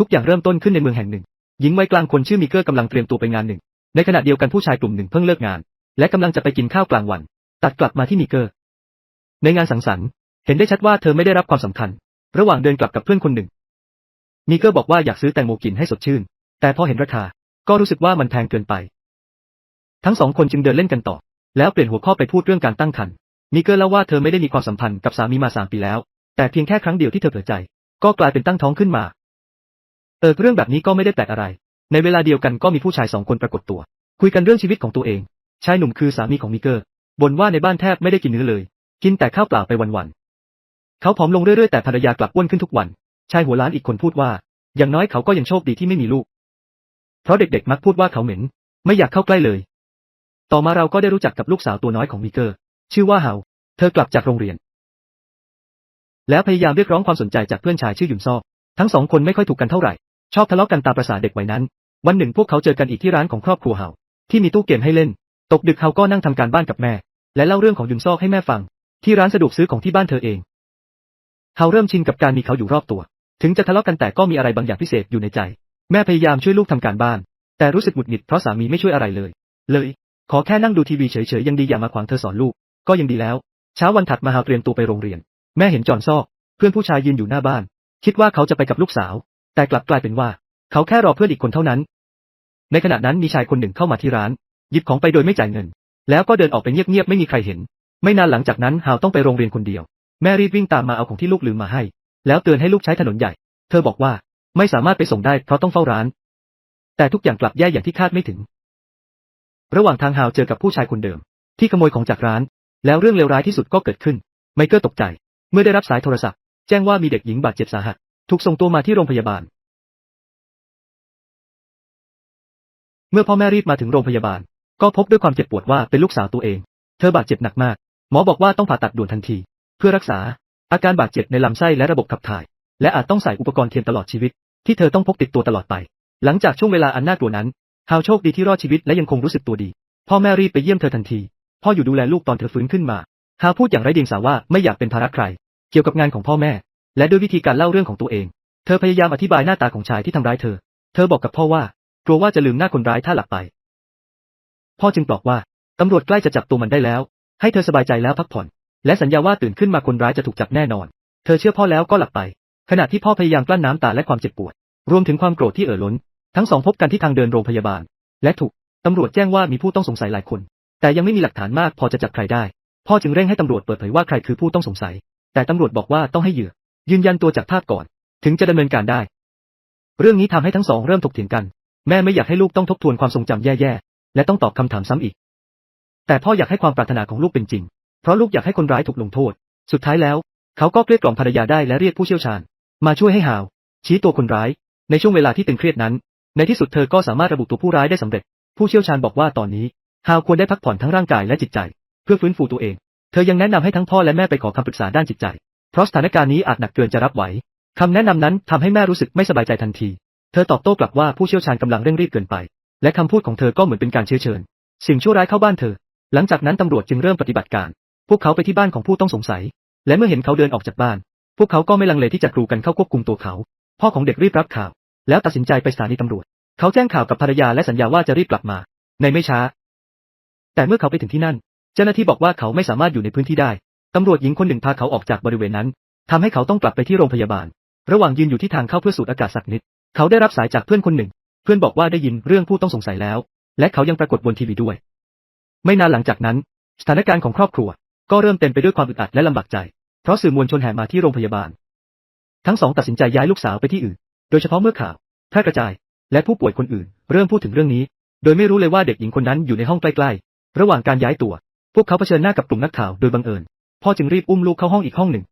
ทุกอย่างเริ่มต้นขึ้นในเมืองแห่งหนึ่ง หญิงวัยกลางคนชื่อมิเกอร์กำลังเตรียมตัวไปงานหนึ่ง ในขณะเดียวกันผู้ชายกลุ่มหนึ่งเพิ่งเลิกงาน และกำลังจะไปกินข้าวกลางวัน ตัดกลับมาที่มิเกอร์ ในงานสังสรรค์ เห็นได้ชัดว่าเธอไม่ได้รับความสำคัญ ระหว่างเดินกลับกับเพื่อนคนหนึ่ง มิเกอร์บอกว่าอยากซื้อแตงโมกินให้สดชื่น แต่พอเห็นราคา ก็รู้สึกว่ามันแพงเกินไป ทั้งสองคนจึงเดินเล่นกันต่อ แล้วเปลี่ยนหัวข้อไปพูดเรื่องการตั้งครรภ์ มิเกอร์เล่าว่าเธอไม่ได้มีความสัมพันธ์กับสามีมาสามปีแล้ว แต่เพียงแค่ครั้งเดียวที่เธอเผลอใจ ก็กลายเป็นตั้งท้องขึ้นมา เออเรื่องแบบนี้ก็ไม่ได้แปลกอะไร ในเวลาเดียวกันก็มีผู้ชายสองคนปรากฏตัว คุยกันเรื่องชีวิตของตัวเอง ชายหนุ่มคือสามีของมิเกอร์บ่นว่าในบ้านแทบไม่ได้กินเนื้อเลย กินแต่ข้าวเปล่าไปวันๆเขาผอมลงเรื่อยๆแต่ภรรยากลับอ้วนขึ้นทุกวัน ชายหัวล้านอีกคนพูดว่า อย่างน้อยเขาก็ยังโชคดีที่ไม่มีลูก เพราะเด็กๆมักพูดว่าเขาเหม็น ไม่อยากเข้าใกล้เลย ต่อมาเราก็ได้รู้จักกับลูกสาวตัวน้อยของมิเกอร์ ชื่อว่าเฮา เธอกลับจากโรงเรียน แล้วพยายามเรียกร้องความสนใจจากเพื่อนชายชื่อหยุนซอกทั้งสองคนไม่ค่อยถูกกันเท่าไหร่ ชอบทะเลาะกันตามประสาเด็กวัยนั้น วันหนึ่งพวกเขาเจอกันอีกที่ร้านของครอบครัวเฮาที่มีตู้เกมให้เล่น ตกดึกเฮาก็นั่งทำการบ้านกับแม่ และเล่าเรื่องของยุนซอกให้แม่ฟัง ที่ร้านสะดวกซื้อของที่บ้านเธอเองเฮาเริ่มชินกับการมีเขาอยู่รอบตัว ถึงจะทะเลาะกันแต่ก็มีอะไรบางอย่างพิเศษอยู่ในใจ แม่พยายามช่วยลูกทำการบ้าน แต่รู้สึกหงุดหงิดเพราะสามีไม่ช่วยอะไรเลย เลย ขอแค่นั่งดูทีวีเฉยๆยังดีอย่ามาขวางเธอสอนลูก ก็ยังดีแล้ว เช้าวันถัดมาเฮาเตรียมตัวไปโรงเรียน แม่เห็นจอนซอก เพื่อนผู้ชายยืนอยู่หน้าบ้าน คิดว่าเขาจะไปกับลูกสาว แต่กลับกลายเป็นว่า เขาแค่รอเพื่อนอีกคนเท่านั้น ในขณะนั้นมีชายคนหนึ่งเข้ามาที่ร้าน หยิบของไปโดยไม่จ่ายเงิน แล้วก็เดินออกไปเงียบๆไม่มีใครเห็น ไม่นานหลังจากนั้นฮาวต้องไปโรงเรียนคนเดียว แม่รีบวิ่งตามมาเอาของที่ลูกลืมมาให้ แล้วเตือนให้ลูกใช้ถนนใหญ่ เธอบอกว่าไม่สามารถไปส่งได้เพราะต้องเฝ้าร้าน แต่ทุกอย่างกลับแย่อย่างที่คาดไม่ถึง ระหว่างทางฮาวเจอกับผู้ชายคนเดิม ที่ขโมยของจากร้าน แล้วเรื่องเลวร้ายที่สุดก็เกิดขึ้น ไมเคิลตกใจ เมื่อได้รับสายโทรศัพท์ แจ้งว่ามีเด็กหญิงบาดเจ็บสาหัส ถูกส่งตัวมาที่โรงพยาบาล เมื่อพ่อแม่รีบมาถึงโรงพยาบาล ก็พบด้วยความเจ็บปวดว่าเป็นลูกสาวตัวเอง เธอบาดเจ็บหนักมาก หมอบอกว่าต้องผ่าตัดด่วนทันที เพื่อรักษา อาการบาดเจ็บในลำไส้และระบบขับถ่าย และอาจต้องใส่อุปกรณ์เทียมตลอดชีวิต ที่เธอต้องพกติดตัวตลอดไป หลังจากช่วงเวลาอันน่ากลัวนั้นฮาวโชคดีที่รอดชีวิตและยังคงรู้สึกตัวดี พ่อแม่รีบไปเยี่ยมเธอทันที พ่ออยู่ดูแลลูกตอนเธอฟื้นขึ้นมาฮาวพูดอย่างไร้เดียงสาว่าไม่อยากเป็นภาระใคร เกี่ยวกับงานของพ่อแม่ และด้วยวิธีการเล่าเรื่องของตัวเอง เธอพยายามอธิบายหน้าตาของชายที่ทำร้ายเธอ เธอบอกกับพ่อว่ากลัวว่าจะลืมหน้าคนร้ายถ้าหลับไป พ่อจึงปลอบว่าตำรวจใกล้จะจับตัวมันได้แล้ว ให้เธอสบายใจแล้วพักผ่อน และสัญญาว่าตื่นขึ้นมาคนร้ายจะถูกจับแน่นอน เธอเชื่อพ่อแล้วก็หลับไป ขณะที่พ่อพยายามกลั้นน้ำตาและความเจ็บปวด รวมถึงความโกรธที่เอ่อล้น ทั้งสองพบกันที่ทางเดินโรงพยาบาล และถูกตำรวจแจ้งว่ามีผู้ต้องสงสัยหลายคน แต่ยังไม่มีหลักฐานมากพอจะจับใครได้ พ่อจึงเร่งให้ตำรวจเปิดเผยว่าใครคือผู้ต้องสงสัย แต่ตำรวจบอกว่าต้องให้เหยื่อ ยืนยันตัวจากภาพก่อน ถึงจะดำเนินการได้ เรื่องนี้ทำให้ทั้งสองเริ่มถกเถียงกัน แม่ไม่อยากให้ลูกต้องทบทวนความทรงจำแย่ๆ และต้องตอบคำถามซ้ำอีก แต่พ่ออยากให้ความปรารถนาของลูกเป็นจริง เพราะลูกอยากให้คนร้ายถูกลงโทษ สุดท้ายแล้ว เขาก็เกลี้ยกล่อมภรรยาได้และเรียกผู้เชี่ยวชาญ มาช่วยให้ฮาว ชี้ตัวคนร้าย ในช่วงเวลาที่ตึงเครียดนั้น ในที่สุดเธอก็สามารถระบุตัวผู้ร้ายได้สำเร็จ ผู้เชี่ยวชาญบอกว่าตอนนี้ฮาวควรได้พักผ่อนทั้งร่างกายและจิตใจ เพื่อฟื้นฟูตัวเอง เธอยังแนะนำให้ทั้งพ่อและแม่ไปขอคำปรึกษาด้านจิตใจ เพราะสถานการณ์นี้อาจหนักเกินจะรับไหวคำแนะนำนั้นทำให้แม่รู้สึกไม่สบายใจทันที เธอตอบโต้กลับว่าผู้เชี่ยวชาญกำลังเร่งรีบเกินไป และคำพูดของเธอก็เหมือนเป็นการเชื้อเชิญ สิ่งชั่วร้ายเข้าบ้านเธอ หลังจากนั้นตำรวจจึงเริ่มปฏิบัติการ พวกเขาไปที่บ้านของผู้ต้องสงสัย และเมื่อเห็นเขาเดินออกจากบ้าน พวกเขาก็ไม่ลังเลที่จะกรูกันเข้าควบคุมตัวเขา พ่อของเด็กรีบรับข่าว แล้วตัดสินใจไปสถานีตำรวจ เขาแจ้งข่าวกับภรรยาและสัญญาว่าจะรีบกลับมา ในไม่ช้า แต่เมื่อเขาไปถึงที่นั่น เจ้าหน้าที่บอกว่าเขาไม่สามารถอยู่ในพื้นที่ได้ ตำรวจหญิงคนหนึ่งพาเขาออกจากบริเวณนั้นทำให้เขาต้องกลับไปที่โรงพยาบาล ระหว่างยืนอยู่ที่ทางเข้าเพื่อสูดอากาศสักนิด เขาได้รับสายจากเพื่อนคนหนึ่ง เพื่อนบอกว่าได้ยินเรื่องผู้ต้องสงสัยแล้ว และเขายังปรากฏบนทีวีด้วย ไม่นานหลังจากนั้น สถานการณ์ของครอบครัว ก็เริ่มเต็มไปด้วยความอึดอัดและลำบากใจ เพราะสื่อมวลชนแห่มาที่โรงพยาบาล ทั้งสองตัดสินใจย้ายลูกสาวไปที่อื่น โดยเฉพาะเมื่อข่าวแพร่กระจาย และผู้ป่วยคนอื่น เริ่มพูดถึงเรื่องนี้ โดยไม่รู้เลยว่าเด็กหญิงคนนั้นอยู่ในห้องใกล้ๆ ระหว่างการย้ายตัว พวกเขาเผชิญหน้ากับกลุ่มนักข่าวโดยบังเอิญ พ่อจึงรีบอุ้มลูกเข้าห้องอีกห้องหนึ่ง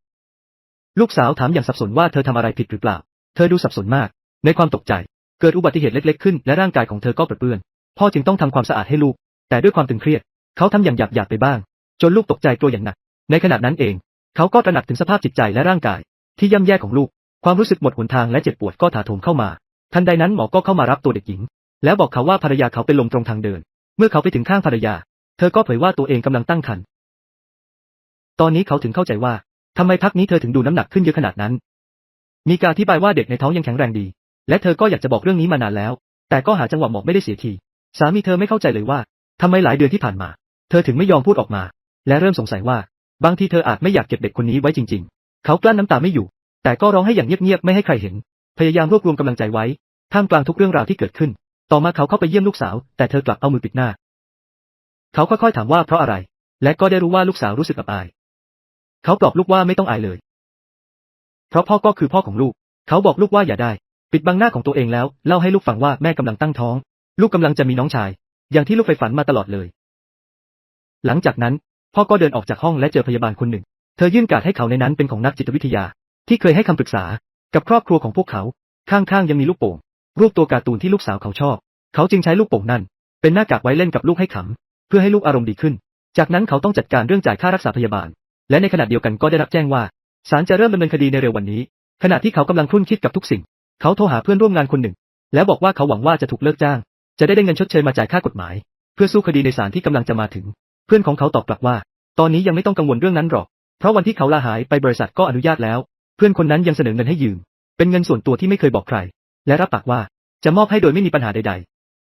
ลูกสาวถามอย่างสับสนว่าเธอทำอะไรผิดหรือเปล่า เธอดูสับสนมาก ในความตกใจ เกิดอุบัติเหตุเล็กๆขึ้นและร่างกายของเธอก็เปื้อน พ่อจึงต้องทำความสะอาดให้ลูก แต่ด้วยความตึงเครียด เขาทำอย่างหยาบๆไปบ้าง จนลูกตกใจกลัวอย่างหนัก ในขณะนั้นเอง เขาก็ตระหนักถึงสภาพจิตใจและร่างกาย ที่ย่ำแย่ของลูก ความรู้สึกหมดหนทางและเจ็บปวดก็ถาโถมเข้ามา ทันใดนั้นหมอก็เข้ามารับตัวเด็กหญิง แล้วบอกเขาว่าภรรยาเขาเป็นลมตรงทางเดิน เมื่อเขาไปถึงข้างภรรยา เธอก็เผยว่าตัวเองกำลังตั้งครรภ์ ตอนนี้เขาถึงเข้าใจว่าทำไมพักนี้เธอถึงดูน้ำหนักขึ้นเยอะขนาดนั้น มีการอธิบายว่าเด็กในท้องยังแข็งแรงดี และเธอก็อยากจะบอกเรื่องนี้มานานแล้ว แต่ก็หาจังหวะเหมาะไม่ได้เสียที สามีเธอไม่เข้าใจเลยว่าทำไมหลายเดือนที่ผ่านมา เธอถึงไม่ยอมพูดออกมา และเริ่มสงสัยว่า บางทีเธออาจไม่อยากเก็บเด็กคนนี้ไว้จริง ๆ เขากลั้นน้ำตาไม่อยู่ แต่ก็ร้องให้อย่างเงียบๆไม่ให้ใครเห็น พยายามรวบรวมกำลังใจไว้ ท่ามกลางทุกเรื่องราวที่เกิดขึ้น ต่อมาเขาเข้าไปเยี่ยมลูกสาว แต่เธอกลับเอามือปิดหน้า เขาค่อยๆถามว่าเพราะอะไร และก็ได้รู้ว่าลูกสาวรู้สึกอับอาย เขาปลอบลูกว่าไม่ต้องอายเลย เพราะพ่อก็คือพ่อของลูก เขาบอกลูกว่าอย่าได้ ปิดบังหน้าของตัวเองแล้ว เล่าให้ลูกฟังว่าแม่กำลังตั้งท้อง ลูกกำลังจะมีน้องชาย อย่างที่ลูกไปฝันมาตลอดเลย หลังจากนั้น พ่อก็เดินออกจากห้องและเจอพยาบาลคนหนึ่ง เธอยื่นการ์ดให้เขาในนั้นเป็นของนักจิตวิทยา ที่เคยให้คำปรึกษา กับครอบครัวของพวกเขา ข้างๆยังมีลูกโป่ง รูปตัวการ์ตูนที่ลูกสาวเขาชอบ เขาจึงใช้ลูกโป่งนั่น เป็นหน้ากากไว้เล่นกับลูกให้ขำ เพื่อให้ลูกอารมณ์ดีขึ้น จากนั้นเขาต้องจัดการเรื่องจ่ายค่ารักษาพยาบาล และในขณะเดียวกันก็ได้รับแจ้งว่าศาลจะเริ่มดำเนินคดีในเร็ววันนี้ ขณะที่เขากำลังครุ่นคิดกับทุกสิ่ง เขาโทรหาเพื่อนร่วมงานคนหนึ่ง แล้วบอกว่าเขาหวังว่าจะถูกเลิกจ้าง จะได้ได้เงินชดเชยมาจ่ายค่ากฎหมาย เพื่อสู้คดีในศาลที่กำลังจะมาถึง เพื่อนของเขาตอบกลับว่า ตอนนี้ยังไม่ต้องกังวลเรื่องนั้นหรอก เพราะวันที่เขาลาหายไปบริษัทก็อนุญาตแล้ว เพื่อนคนนั้นยังเสนอเงินให้ยืม เป็นเงินส่วนตัวที่ไม่เคยบอกใคร และรับปากว่าจะมอบให้โดยไม่มีปัญหาใด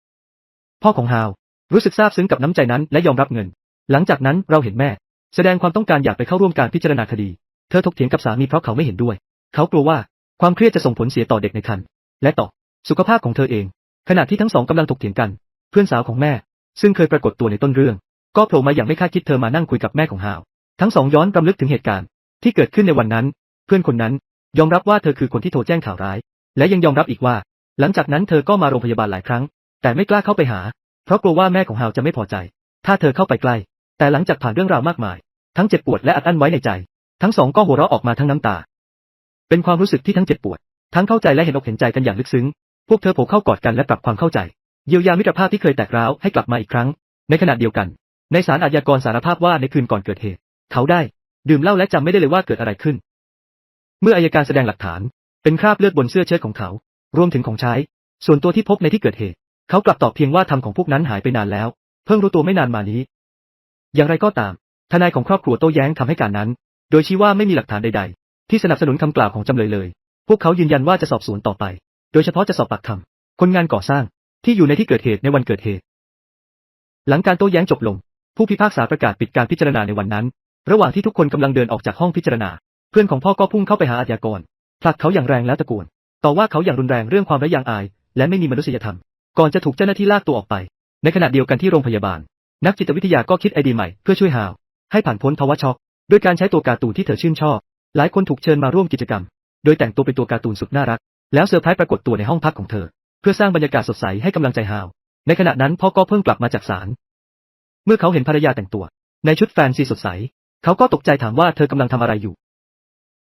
ๆ พ่อของฮาวรู้สึกซาบซึ้งกับน้ำใจนั้นและยอมรับเงิน หลังจากนั้นเราเห็นแม่ แสดงความต้องการอยากไปเข้าร่วมการพิจารณาคดี เธอถกเถียงกับสามีเพราะเขาไม่เห็นด้วย เขากลัวว่าความเครียดจะส่งผลเสียต่อเด็กในครรภ์และต่อสุขภาพของเธอเอง ขณะที่ทั้งสองกำลังถกเถียงกัน เพื่อนสาวของแม่ ซึ่งเคยปรากฏตัวในต้นเรื่อง ก็โผล่มาอย่างไม่คาดคิดเธอมานั่งคุยกับแม่ของฮาว ทั้งสองย้อนรำลึกถึงเหตุการณ์ที่เกิดขึ้นในวันนั้น เพื่อนคนนั้นยอมรับว่าเธอคือคนที่โทรแจ้งข่าวร้าย และยังยอมรับอีกว่า หลังจากนั้นเธอก็มาโรงพยาบาลหลายครั้ง แต่ไม่กล้าเข้าไปหา เพราะกลัวว่าแม่ของฮาวจะไม่พอใจ ถ้าเธอเข้าไปใกล้ แต่หลังจากผ่านเรื่องราวมากมาย ทั้งเจ็บปวดและอัดอั้นไว้ในใจ ทั้งสองก็หัวเราะออกมาทั้งน้ำตา เป็นความรู้สึกที่ทั้งเจ็บปวด ทั้งเข้าใจและเห็นอกเห็นใจกันอย่างลึกซึ้ง พวกเธอโผล่เข้ากอดกันและปรับความเข้าใจ เยียวยามิตรภาพที่เคยแตกร้าวให้กลับมาอีกครั้ง ในขณะเดียวกัน ในศาลอาญากรสารภาพว่าในคืนก่อนเกิดเหตุ เขาได้ ดื่มเหล้าและจำไม่ได้เลยว่าเกิดอะไรขึ้น เมื่ออายการแสดงหลักฐาน เป็นคราบเลือดบนเสื้อเชิ้ตของเขา รวมถึงของใช้ ส่วนตัวที่พบในที่เกิดเหตุ เขากลับตอบเพียงว่าทำของพวกนั้นหายไปนานแล้ว เพิ่งรู้ตัวไม่นานมานี้ อย่างไรก็ตาม ทนายของครอบครัวโต้แย้งคำให้การนั้น โดยชี้ว่าไม่มีหลักฐานใด ๆ ที่สนับสนุนคำกล่าวของจำเลยเลย พวกเขายืนยันว่าจะสอบสวนต่อไป โดยเฉพาะจะสอบปากคำคนงานก่อสร้างที่อยู่ในที่เกิดเหตุในวันเกิดเหตุ หลังการโต้แย้งจบลง ผู้พิพากษาประกาศปิดการพิจารณาในวันนั้น ระหว่างที่ทุกคนกำลังเดินออกจากห้องพิจารณา เพื่อนของพ่อก็พุ่งเข้าไปหาอาชญากรผลักเขาอย่างแรงแล้วตะโกนต่อว่าเขาอย่างรุนแรงเรื่องความไร้ยางอาย และไม่มีมนุษยธรรม ก่อนจะถูกเจ้าหน้าที่ลากตัวออกไป ในขณะเดียวกันที่โรงพยาบาล นักจิตวิทยาก็คิดไอเดียใหม่เพื่อช่วยฮาว ให้ผ่านพ้นภาวะช็อกด้วยการใช้ตัวการ์ตูนที่เธอชื่นชอบ หลายคนถูกเชิญมาร่วมกิจกรรม โดยแต่งตัวเป็นตัวการ์ตูนสุดน่ารัก แล้วเซอร์ไพรส์ปรากฏตัวในห้องพักของเธอ เพื่อสร้างบรรยากาศสดใสให้กำลังใจฮาว ในขณะนั้นพ่อก็เพิ่งกลับมาจากศาล เมื่อเขาเห็นภรรยาแต่งตัว ในชุดแฟนซีสดใส เขาก็ตกใจถามว่าเธอกำลังทำอะไรอยู่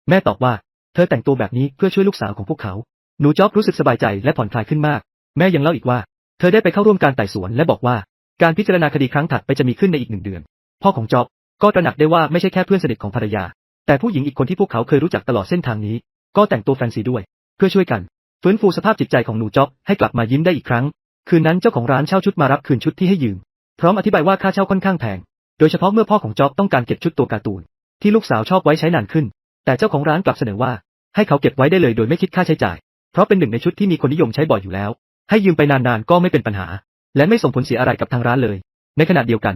แม่ตอบว่า เธอแต่งตัวแบบนี้เพื่อช่วยลูกสาวของพวกเขา หนูจ๊อบรู้สึกสบายใจและผ่อนคลายขึ้นมาก แม่ยังเล่าอีกว่า เธอได้ไปเข้าร่วมการไต่สวนและบอกว่า การพิจารณาคดีครั้งถัดไปจะมีขึ้นในอีกหนึ่งเดือน พ่อของจ๊อบก็ตระหนักได้ว่าไม่ใช่แค่เพื่อนสนิทของภรรยา แต่ผู้หญิงอีกคนที่พวกเขาเคยรู้จักตลอดเส้นทางนี้ ก็แต่งตัวแฟนซีด้วย เพื่อช่วยกันฟื้นฟูสภาพจิตใจของหนูจ๊อบให้กลับมายิ้มได้อีกครั้ง คืนนั้นเจ้าของร้านเช่าชุดมารับคืนชุดที่ให้ยืม พร้อมอธิบายว่าค่าเช่าค่อนข้างแพง โดยเฉพาะเมื่อพ่อของจ๊อบต้องการเก็บชุดตัวการ์ตูน ที่ลูกสาวชอบไว้ใช้นานขึ้น แต่เจ้าของร้านกลับเสนอว่า ให้เขาเก็บไว้ได้เลยโดยไม่คิดค่าใช้จ่าย เพราะเป็นหนึ่งในชุดที่มีคนนิยมใช้บ่อยอยู่แล้ว ให้ยืมไปนานๆก็ไม่เป็นปัญหา และไม่ส่งผลเสียอะไรกับทางร้านเลย ในขณะเดียวกัน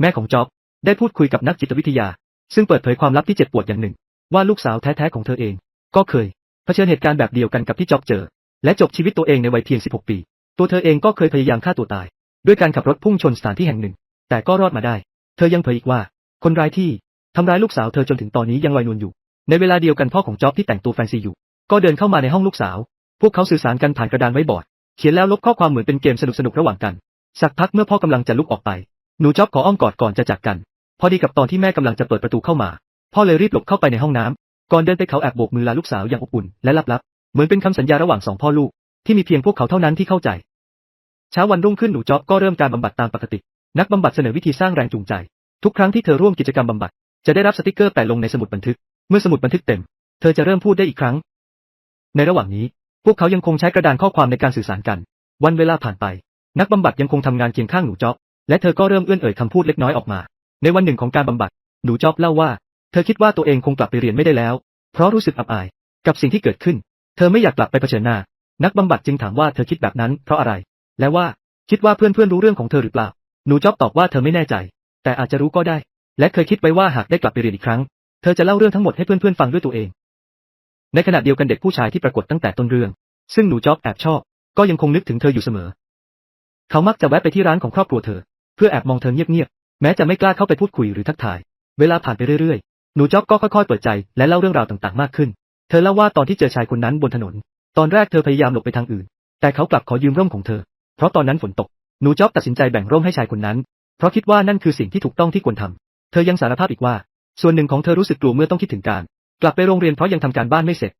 แม่ของจ๊อบได้พูดคุยกับนักจิตวิทยา ซึ่งเปิดเผยความลับที่เจ็บปวดอย่างหนึ่ง ว่าลูกสาวแท้ๆของเธอเอง ก็เคยเผชิญเหตุการณ์แบบเดียวกันกับที่จ๊อบเจอ และจบชีวิตตัวเองในวัยเพียง 16 ปี ตัวเธอเองก็เคยพยายามฆ่าตัวตาย ด้วยการขับรถพุ่งชนสถานที่แห่งหนึ่ง แต่ก็รอดมาได้ เธอยังเผยอีกว่า คนร้ายที่ทำร้ายลูกสาวเธอจนถึงตอนนี้ยังลอยนวลอยู่ ในเวลาเดียวกันพ่อของจ๊อบที่แต่งตัวแฟนซีอยู่ ก็เดินเข้ามาในห้องลูกสาว พวกเขาสื่อสารกันผ่านกระดานไว้บอร์ด เขียนแล้วลบข้อความเหมือนเป็นเกมสนุกๆระหว่างกัน สักพักเมื่อพ่อกำลังจะลุกออกไป หนูจ๊อบขออ้อมกอดก่อนจะจากกัน พอดีกับตอนที่แม่กำลังจะเปิดประตูเข้ามา พ่อเลยรีบหลบเข้าไปในห้องน้ำก่อนเดินไปเขาแอบโบกมือลาลูกสาวอย่างอบอุ่นและลับๆ เหมือนเป็นคำสัญญาระหว่างสองพ่อลูก ที่มีเพียงพวกเขาเท่านั้นที่เข้าใจ เช้าวันรุ่งขึ้นหนูจ๊อบก็เริ่มการบำบัดตามปกติ นักบำบัดเสนอวิธีสร้างแรงจูงใจ ทุกครั้งที่เธอร่วมกิจกรรมบำบัด จะได้รับสติกเกอร์แปะลงในสมุดบันทึก เมื่อสมุดบันทึกเต็ม เธอจะเริ่มพูดได้อีกครั้ง ในระหว่างนี้ พวกเขายังคงใช้กระดานข้อความในการสื่อสารกัน วันเวลาผ่านไป นักบำบัดยังคงทำงานเคียงข้างหนูจ๊อบ และเธอก็เริ่มเอื้อนเอ่ยคำพูดเล็กน้อยออกมา ในวันหนึ่งของการบำบัด หนูจ๊อบเล่าว่า เธอคิดว่าตัวเองคงกลับไปเรียนไม่ได้แล้ว เพราะรู้สึกอับอาย กับสิ่งที่เกิดขึ้น เธอไม่อยากกลับไปเผชิญหน้า นักบำบัดจึงถามว่าเธอคิดแบบนั้นเพราะอะไร และว่า คิดว่าเพื่อนๆรู้เรื่องของเธอหรือเปล่า หนูจ๊อบตอบว่าเธอไม่แน่ใจ แต่อาจจะรู้ก็ได้ และเคยคิดไว้ว่าหากได้กลับไปเรียนอีกครั้ง เธอจะเล่าเรื่องทั้งหมดให้เพื่อนๆฟังด้วยตัวเอง ในขณะเดียวกันเด็กผู้ชายที่ปรากฏตั้งแต่ต้นเรื่อง ซึ่งหนูจ๊อบแอบชอบ ก็ยังคงนึกถึงเธออยู่เสมอ เขามักจะแวะไปที่ร้านของครอบครัวเธอ เพื่อแอบมองเธอเงียบๆ แม้จะไม่กล้าเข้าไปพูดคุยหรือทักทาย เวลาผ่านไปเรื่อยๆ หนูจ๊อบก็ค่อยๆ เปิดใจและเล่าเรื่องราวต่างๆ มากขึ้น เธอเล่าว่าตอนที่เจอชายคนนั้นบนถนน ตอนแรกเธอพยายามหลบไปทางอื่น แต่เขากลับขอยืมร่มของเธอ เพราะตอนนั้นฝนตก หนูจ๊อบตัดสินใจแบ่งร่มให้ชายคนนั้น เพราะคิดว่านั่นคือสิ่งที่ถูกต้องที่ควรทำเธอยังสารภาพอีกว่า ส่วนหนึ่งของเธอรู้สึกกลัวเมื่อต้องคิดถึงการ กลับไปโรงเรียนเพราะยังทำการบ้านไม่เสร็จ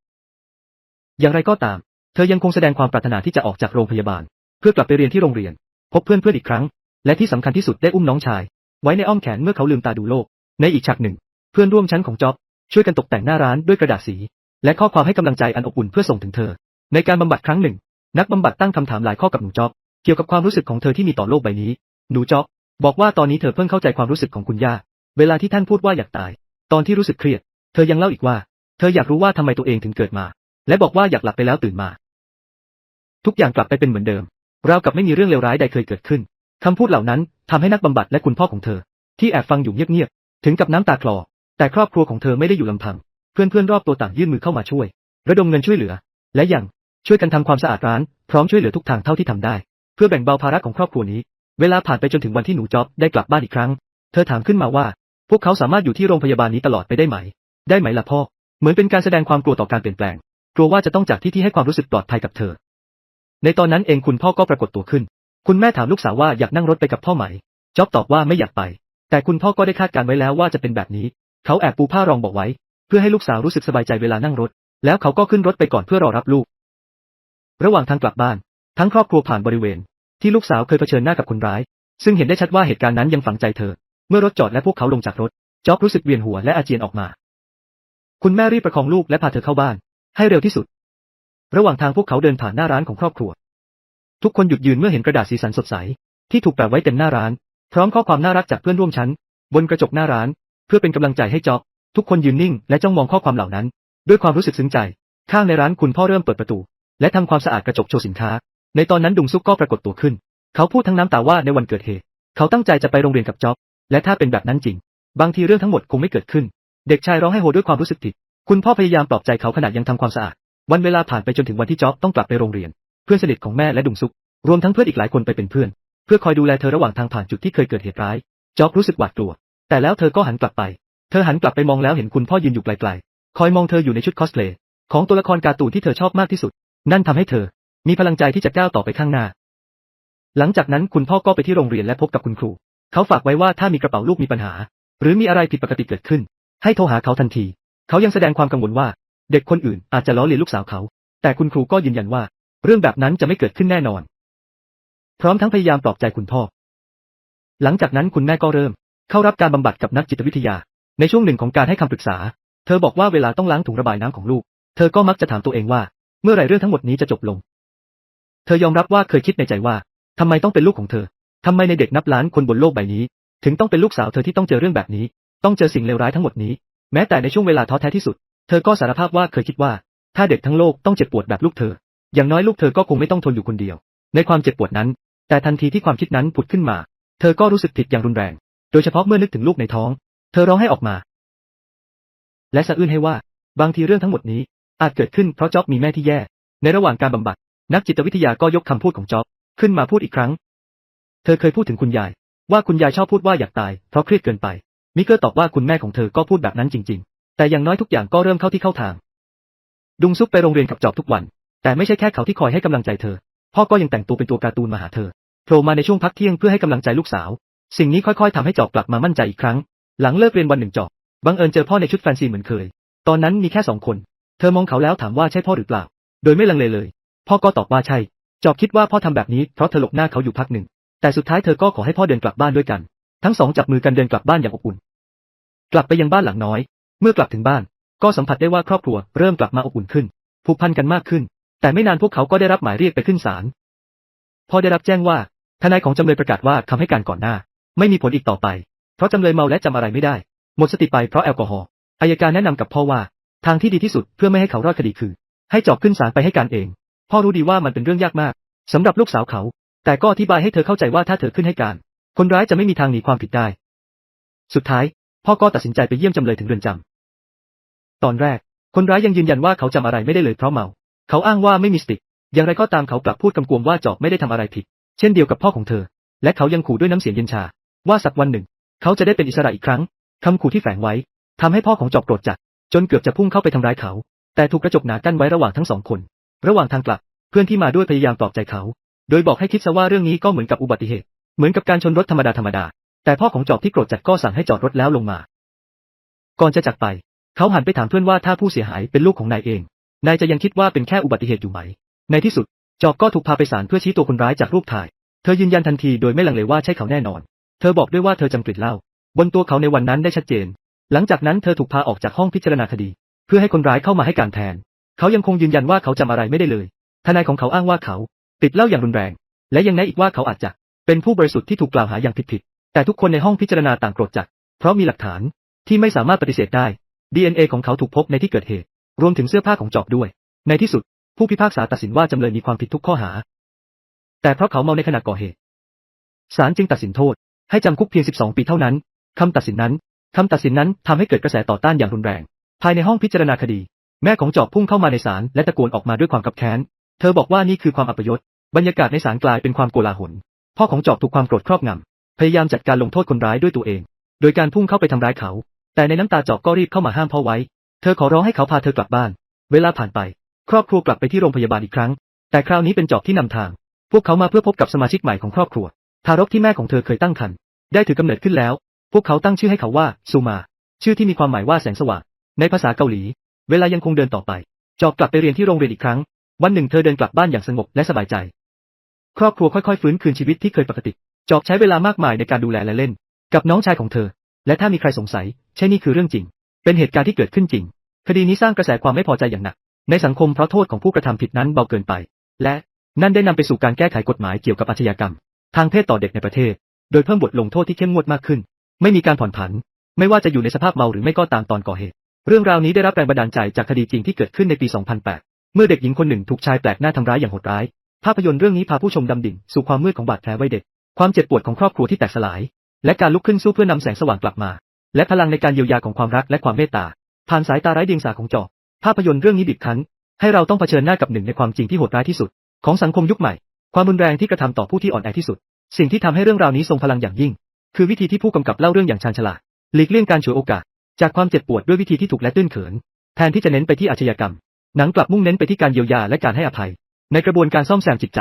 อย่างไรก็ตาม เธอยังคงแสดงความปรารถนาที่จะออกจากโรงพยาบาล เพื่อกลับไปเรียนที่โรงเรียน พบเพื่อนเพื่อนอีกครั้ง และที่สำคัญที่สุดได้อุ้มน้องชาย ไว้ในอ้อมแขนเมื่อเขาลืมตาดูโลก ในอีกฉากหนึ่ง เพื่อนร่วมชั้นของจ๊อบช่วยกันตกแต่งหน้าร้านด้วยกระดาษสี และข้อความให้กำลังใจอันอบอุ่นเพื่อส่งถึงเธอ ในการบำบัดครั้งหนึ่ง นักบำบัดตั้งคำถามหลายข้อกับหนูจ๊อบเกี่ยวกับความรู้สึกของเธอที่มีต่อโลกใบนี้ หนูจ๊อบบอกว่าตอนนี้เธอเพิ่งเข้าใจความรู้สึกของคุณย่า เวลาที่ท่านพูดว่าอยากตาย ตอนที่รู้สึกเครียด เธอยังเล่าอีกว่า เธออยากรู้ว่าทำไมตัวเองถึงเกิดมา และบอกว่าอยากหลับไปแล้วตื่นมา ทุกอย่างกลับไปเป็นเหมือนเดิมราวกับไม่มีเรื่องเลวร้ายใดเคยเกิดขึ้นคำพูดเหล่านั้นทำให้นักบำบัดและคุณพ่อของเธอ ที่แอบฟังอยู่เงียบๆถึงกับน้ำตาคลอ แต่ครอบครัวของเธอไม่ได้อยู่ลำพัง เพื่อนๆรอบตัวต่างยื่นมือเข้ามาช่วย ระดมเงินช่วยเหลือ และยังช่วยกันทำความสะอาดร้าน พร้อมช่วยเหลือทุกทางเท่าที่ทำได้ เพื่อแบ่งเบาภาระของครอบครัวนี้ เวลาผ่านไปจนถึงวันที่หนูจ๊อบได้กลับบ้านอีกครั้ง เธอถามขึ้นมาว่า พวกเขาสามารถอยู่ที่โรงพยาบาลนี้ตลอดไปได้ไหม ได้ไหมล่ะพ่อ เหมือนเป็นการแสดงความกลัวต่อการเปลี่ยนแปลง กลัวว่าจะต้องจากที่ที่ให้ความรู้สึกปลอดภัยกับเธอ ในตอนนั้นเองคุณพ่อก็ปรากฏตัวขึ้น คุณแม่ถามลูกสาวว่าอยากนั่งรถไปกับพ่อไหม จ๊อบตอบว่าไม่อยากไป แต่คุณพ่อก็ได้คาดการไว้แล้วว่าจะเป็นแบบนี้ เขาแอบปูผ้ารองบอกไว้ เพื่อให้ลูกสาวรู้สึกสบายใจเวลานั่งรถ แล้วเขาก็ขึ้นรถไปก่อนเพื่อรอรับลูก ระหว่างทางกลับบ้าน ทั้งครอบครัวผ่านบริเวณ ที่ลูกสาวเคยเผชิญหน้ากับคนร้าย ซึ่งเห็นได้ชัดว่าเหตุการณ์นั้นยังฝังใจเธอ เมื่อรถจอดและพวกเขาลงจากรถ จ๊อบรู้สึกเวียนหัวและอาเจียนออกมา คุณแม่รีบประคองลูกและพาเธอเข้าบ้าน ให้เร็วที่สุด ระหว่างทางพวกเขาเดินผ่านหน้าร้านของครอบครัว ทุกคนหยุดยืนเมื่อเห็นกระดาษสีสันสดใส ที่ถูกแปะไว้เต็มหน้าร้าน พร้อมข้อความน่ารักจากเพื่อนร่วมชั้น บนกระจกหน้าร้าน เพื่อเป็นกำลังใจให้จ๊อบทุกคนยืนนิ่งและจ้องมองข้อความเหล่านั้น ด้วยความรู้สึกซึ้งใจ ข้างในร้านคุณพ่อเริ่มเปิดประตู และทำความสะอาดกระจกโชว์สินค้า ในตอนนั้นดุงซุกก็ปรากฏตัวขึ้น เขาพูดทั้งน้ำตาว่าในวันเกิดเหตุ เขาตั้งใจจะไปโรงเรียนกับจ๊อบและถ้าเป็นแบบนั้นจริง บางทีเรื่องทั้งหมดคงไม่เกิดขึ้น เด็กชายร้องไห้โฮด้วยความรู้สึกผิด คุณพ่อพยายามปลอบใจเขาขณะยังทำความสะอาด วันเวลาผ่านไปจนถึงวันที่จ๊อบต้องกลับไปโรงเรียน เพื่อนสนิทของแม่และดุงซุก รวมทั้งเพื่อนอีกหลายคนไปเป็นเพื่อน เพื่อคอยดูแลเธอระหว่างทางผ่านจุดที่เคยเกิดเหตุร้ายจ๊อบรู้สึกหวาดกลัว แต่แล้วเธอก็หันกลับไป เธอหันกลับไปมองแล้วเห็นคุณพ่อยืนอยู่ไกลๆ คอยมองเธออยู่ในชุดคอสเพลย์ของตัวละครการ์ตูนที่เธอชอบมากที่สุด นั่นทำให้เธอ มีพลังใจที่จะก้าวต่อไปข้างหน้า หลังจากนั้นคุณพ่อก็ไปที่โรงเรียนและพบกับคุณครู เขาฝากไว้ว่าถ้ามีกระเป๋าลูกมีปัญหา หรือมีอะไรผิดปกติเกิดขึ้น ให้โทรหาเขาทันที เขายังแสดงความกังวลว่า เด็กคนอื่นอาจจะล้อเลียนลูกสาวเขา แต่คุณครูก็ยืนยันว่า เรื่องแบบนั้นจะไม่เกิดขึ้นแน่นอน พร้อมทั้งพยายามปลอบใจคุณพ่อ หลังจากนั้นคุณแม่ก็เริ่ม เข้ารับการบำบัดกับนักจิตวิทยา ในช่วงหนึ่งของการให้คำปรึกษา เธอบอกว่าเวลาต้องล้างถุงระบายน้ำของลูก เธอก็มักจะถามตัวเองว่า เมื่อไหร่เรื่องทั้งหมดนี้จะจบลง เธอยอมรับว่าเคยคิดในใจว่าทำไมต้องเป็นลูกของเธอทำไมในเด็กนับล้านคนบนโลกใบนี้ ถึงต้องเป็นลูกสาวเธอที่ต้องเจอเรื่องแบบนี้ ต้องเจอสิ่งเลวร้ายทั้งหมดนี้ แม้แต่ในช่วงเวลาท้อแท้ที่สุด เธอก็สารภาพว่าเคยคิดว่า ถ้าเด็กทั้งโลกต้องเจ็บปวดแบบลูกเธอ อย่างน้อยลูกเธอก็คงไม่ต้องทนอยู่คนเดียว ในความเจ็บปวดนั้น แต่ทันทีที่ความคิดนั้นผุดขึ้นมา เธอก็รู้สึกผิดอย่างรุนแรง โดยเฉพาะเมื่อนึกถึงลูกในท้อง เธอร้องไห้ออกมา และสะอื้นให้ว่า บางทีเรื่องทั้งหมดนี้ อาจเกิดขึ้นเพราะจ็อบมีแม่ที่แย่ ในระหว่างการบำบัด นักจิตวิทยาก็ยกคำพูดของจ็อบขึ้นมาพูดอีกครั้ง เธอเคยพูดถึงคุณยาย ว่าคุณยายชอบพูดว่าอยากตายเพราะเครียดเกินไป มิเกอร์ตอบว่าคุณแม่ของเธอก็พูดแบบนั้นจริง ๆ แต่อย่างน้อยทุกอย่างก็เริ่มเข้าที่เข้าทาง ดุงซุกไปโรงเรียนกับจอบทุกวัน แต่ไม่ใช่แค่เขาที่คอยให้กำลังใจเธอ พ่อก็ยังแต่งตัวเป็นตัวการ์ตูนมาหาเธอโผล่มาในช่วงพักเที่ยงเพื่อให้กำลังใจลูกสาว สิ่งนี้ค่อยๆทำให้จอบกลับมามั่นใจอีกครั้ง หลังเลิกเรียนวันหนึ่งจอบบังเอิญเจอพ่อในชุดแฟนซีเหมือนเคย ตอนนั้นมีแค่สองคน เธอมองเขาแล้วถามว่าใช่พ่อหรือเปล่า โดยไม่ลังเลเลย พ่อก็ตอบว่าใช่ จอบคิดว่าพ่อทำแบบนี้เพราะเธอหลบหน้าเขาอยู่พักหนึ่ง แต่สุดท้ายเธอก็ขอให้พ่อเดินกลับบ้านด้วยกัน ทั้งสองจับมือกันเดินกลับบ้านอย่างอบอุ่น กลับไปยังบ้านหลังน้อย เมื่อกลับถึงบ้าน ก็สัมผัสได้ว่าครอบครัวเริ่มกลับมาอบอุ่นขึ้น ผูกพันกันมากขึ้น แต่ไม่นานพวกเขาก็ได้รับหมายเรียกไปขึ้นศาลพอได้รับแจ้งว่าทนายของจำเลยประกาศว่าคำให้การก่อนหน้า ไม่มีผลอีกต่อไป เพราะจำเลยเมาและจำอะไรไม่ได้ หมดสติไปเพราะแอลกอฮอล์อายการแนะนำกับพ่อว่า ทางที่ดีที่สุดเพื่อไม่ให้เขารอดคดีคือ ให้จอบขึ้นศาลไปให้การเอง พ่อรู้ดีว่ามันเป็นเรื่องยากมากสำหรับลูกสาวเขา แต่ก็อธิบายให้เธอเข้าใจว่าถ้าเธอขึ้นให้การ คนร้ายจะไม่มีทางหนีความผิดได้ สุดท้าย พ่อก็ตัดสินใจไปเยี่ยมจำเลยถึงเรือนจำ ตอนแรก คนร้ายยังยืนยันว่าเขาจำอะไรไม่ได้เลยเพราะเมา เขาอ้างว่าไม่มีสติ อย่างไรก็ตามเขากลับพูดกำกวมว่าจอบไม่ได้ทำอะไรผิด เช่นเดียวกับพ่อของเธอ และเขายังขู่ด้วยน้ำเสียงเย็นชา ว่าสักวันหนึ่ง เขาจะได้เป็นอิสระอีกครั้งคำขู่ที่แฝงไว้ทำให้พ่อของจอบโกรธจัด จนเกือบจะพุ่งเข้าไปทำร้ายเขา แต่ถูกกระจกหนากั้นไว้ระหว่างทั้งสองคน ระหว่างทางกลับ เพื่อนที่มาด้วยพยายามปลอบใจเขา โดยบอกให้คิดซะว่าเรื่องนี้ก็เหมือนกับอุบัติเหตุ เหมือนกับการชนรถธรรมดาธรรมดา แต่พ่อของจอบที่โกรธจัดก็สั่งให้จอดรถแล้วลงมา ก่อนจะจากไป เขาหันไปถามเพื่อนว่าถ้าผู้เสียหายเป็นลูกของนายเอง นายจะยังคิดว่าเป็นแค่อุบัติเหตุอยู่ไหม ในที่สุด จอบก็ถูกพาไปศาลเพื่อชี้ตัวคนร้ายจากรูปถ่าย เธอยืนยันทันทีโดยไม่ลังเลว่าใช่เขาแน่นอน เธอบอกด้วยว่าเธอจำกลิ่นเหล้าบนตัวเขาในวันนั้นได้ชัดเจน หลังจากนั้นเธอถูกพาออกจากห้องพิจารณาคดี เพื่อให้คนร้ายเข้ามาให้การแทน เขายังคงยืนยันว่าเขาจำอะไรไม่ได้เลย ทนายของเขาอ้างว่าเขา ติดเหล้าอย่างรุนแรง และยังแนะอีกว่าเขาอาจจะเป็นผู้บริสุทธิ์ที่ถูกกล่าวหาอย่างผิด แต่ทุกคนในห้องพิจารณาต่างโกรธจัด เพราะมีหลักฐานที่ไม่สามารถปฏิเสธได้ DNA ของเขาถูกพบในที่เกิดเหตุ รวมถึงเสื้อผ้าของจอบด้วย ในที่สุด ผู้พิพากษาตัดสินว่าจำเลยมีความผิดทุกข้อหา แต่เพราะเขาเมาในขณะก่อเหตุศาลจึงตัดสินโทษ ให้จำคุกเพียง 12 ปีเท่านั้นคำตัดสินนั้นคำตัดสินนั้นทำให้เกิดกระแสต่อต้านอย่างรุนแรง ภายในห้องพิจารณาคดี แม่ของจอบพุ่งเข้ามาในศาลและตะโกนออกมาด้วยความกับแค้น เธอบอกว่านี่คือความอัปยศ บรรยากาศในศาลกลายเป็นความโกลาหล พ่อของจอบถูกความโกรธครอบงำ พยายามจัดการลงโทษคนร้ายด้วยตัวเอง โดยการพุ่งเข้าไปทำร้ายเขา แต่ในน้ำตาจอบก็รีบเข้ามาห้ามพ่อไว้ เธอขอร้องให้เขาพาเธอกลับบ้าน เวลาผ่านไป ครอบครัวกลับไปที่โรงพยาบาลอีกครั้ง แต่คราวนี้เป็นจอบที่นำทาง พวกเขามาเพื่อพบกับสมาชิกใหม่ของครอบครัว ทารกที่แม่ของเธอเคยตั้งครรภ์ได้ถือกำเนิดขึ้นแล้ว พวกเขาตั้งชื่อให้เขาว่าซูมา ชื่อที่มีความหมายว่าแสงสว่าง ในภาษาเกาหลี เวลายังคงเดินต่อไป จอบกลับไปเรียนที่โรงเรียนอีกครั้ง วันหนึ่งเธอเดินกลับบ้านอย่างสงบและสบายใจ ครอบครัวค่อยๆฟื้นคืนชีวิตที่เคยปกติ จอบใช้เวลามากมายในการดูแลและเล่น กับน้องชายของเธอ และถ้ามีใครสงสัย ใช่นี่คือเรื่องจริง เป็นเหตุการณ์ที่เกิดขึ้นจริง คดีนี้สร้างกระแสความไม่พอใจอย่างหนัก ในสังคมเพราะโทษของผู้กระทำผิดนั้นเบาเกินไป และนั่นได้นำไปสู่การแก้ไขกฎหมายเกี่ยวกับอาชญากรรม ทางเพศต่อเด็กในประเทศ โดยเพิ่มบทลงโทษที่เข้มงวดมากขึ้น ไม่มีการผ่อนผัน ไม่ว่าจะอยู่ในสภาพเมาหรือไม่ก็ตามตอนก่อเหตุ เรื่องราวนี้ได้รับแรงบันดาลใจจากคดีจริงที่เกิดขึ้นในปี 2008 เมื่อเด็กหญิงคนหนึ่งถูกชายแปลกหน้าทำร้ายอย่างโหดร้าย ภาพยนตร์เรื่องนี้พาผู้ชมดำดิ่งสู่ความมืดของบาดแผลวัยเด็ก ความเจ็บปวดของครอบครัวที่แตกสลาย และการลุกขึ้นสู้เพื่อนำแสงสว่างกลับมา และพลังในการเยียวยาของความรักและความเมตตา ผ่านสายตาไร้เดียงสาของจอภาพยนตร์เรื่องนี้บีบคั้น ให้เราต้องเผชิญหน้ากับหนึ่งในความจริงที่โหดร้ายที่สุด ของสังคมยุคใหม่ ความรุนแรงที่กระทำต่อผู้ที่อ่อนแอที่สุด สิ่งที่ทำให้เรื่องราวนี้ทรงพลังอย่างยิ่ง คือวิธีที่ผู้กำกับเล่าเรื่องอย่างชาญฉลาดหลีกเลี่ยงการฉวยโอกาส จากความเจ็บปวดด้วยวิธีที่ถูกและตื้นเขิน แทนที่จะเน้นไปที่อาชญากรรม หนังกลับมุ่งเน้นไปที่การเยียวยาและการให้อภัย ในกระบวนการซ่อมแซมจิตใจ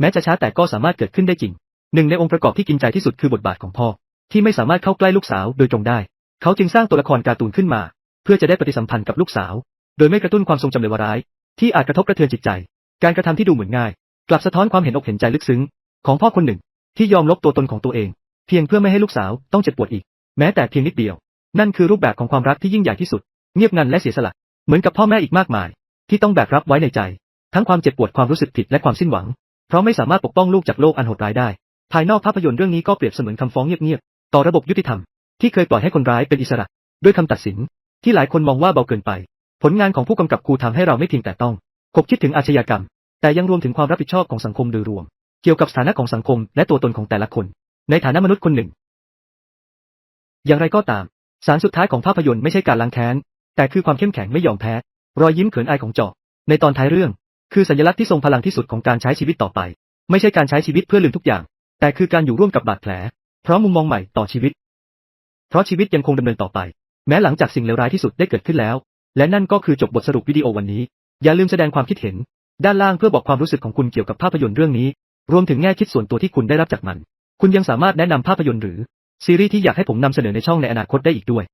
แม้จะช้าแต่ก็สามารถเกิดขึ้นได้จริง หนึ่งในองค์ประกอบที่กินใจที่สุดคือบทบาทของพ่อ ที่ไม่สามารถเข้าใกล้ลูกสาวโดยตรงได้ เขาจึงสร้างตัวละครการ์ตูนขึ้นมา เพื่อจะได้ปฏิสัมพันธ์กับลูกสาว โดยไม่กระตุ้นความทรงจำเลวร้าย ที่อาจกระทบกระเทือนจิตใจ การกระทำที่ดูเหมือนง่าย กลับสะท้อนความเห็นอกเห็นใจลึกซึ้ง ของพ่อคนหนึ่ง ที่ยอมลบตัวตนของตัวเอง เพียงเพื่อไม่ให้ลูกสาวต้องเจ็บปวดอีก แม้แต่เพียงนิดเดียว นั่นคือรูปแบบของความรักที่ยิ่งใหญ่ที่สุด เงียบงันและเสียสละ เหมือนกับพ่อแม่อีกมากมาย ที่ต้องแบกรับไว้ในใจ ทั้งความเจ็บปวดความรู้สึกผิดและความสิ้นหวัง เพราะไม่สามารถปกป้องลูกจากโลกอันโหดร้ายได้ ภายนอกภาพยนตร์เรื่องนี้ก็เปรียบเสมือนคำฟ้องเงียบๆ ต่อระบบยุติธรรม ที่เคยปล่อยให้คนร้ายเป็นอิสระ ด้วยคำตัดสิน ที่หลายคนมองว่าเบาเกินไป ผลงานของผู้กำกับครูทำให้เราไม่เพียงแต่ต้องคบคิดถึงอาชญากรรม แต่ยังรวมถึงความรับผิดชอบของสังคมโดยรวม เกี่ยวกับสถานะของสังคมและตัวตนของแต่ละคน ในฐานะมนุษย์คนหนึ่ง อย่างไรก็ตาม สารสุดท้ายของภาพยนตร์ไม่ใช่การล้างแค้น แต่คือความเข้มแข็งไม่ยอมแพ้ รอยยิ้มเขินอายของจอในตอนท้ายเรื่อง คือสัญลักษณ์ที่ทรงพลังที่สุดของการใช้ชีวิตต่อไป ไม่ใช่การใช้ชีวิตเพื่อลืมทุกอย่าง แต่คือการอยู่ร่วมกับบาดแผล เพราะมุมมองใหม่ต่อชีวิต เพราะชีวิตยังคงดำเนินต่อไป แม้หลังจากสิ่งเลวร้ายที่สุดได้เกิดขึ้นแล้ว และนั่นก็คือจบบทสรุปวิดีโอวันนี้ อย่าลืมแสดงความคิดเห็น ด้านล่างเพื่อบอกความรู้สึกของคุณเกี่ยวกับภาพยนตร์เรื่องนี้ รวมถึงแง่คิดส่วนตัวที่คุณได้รับจากมัน คุณยังสามารถแนะนำภาพยนตร์หรือ ซีรีส์ที่อยากให้ผมนำเสนอในช่องในอนาคตได้อีกด้วย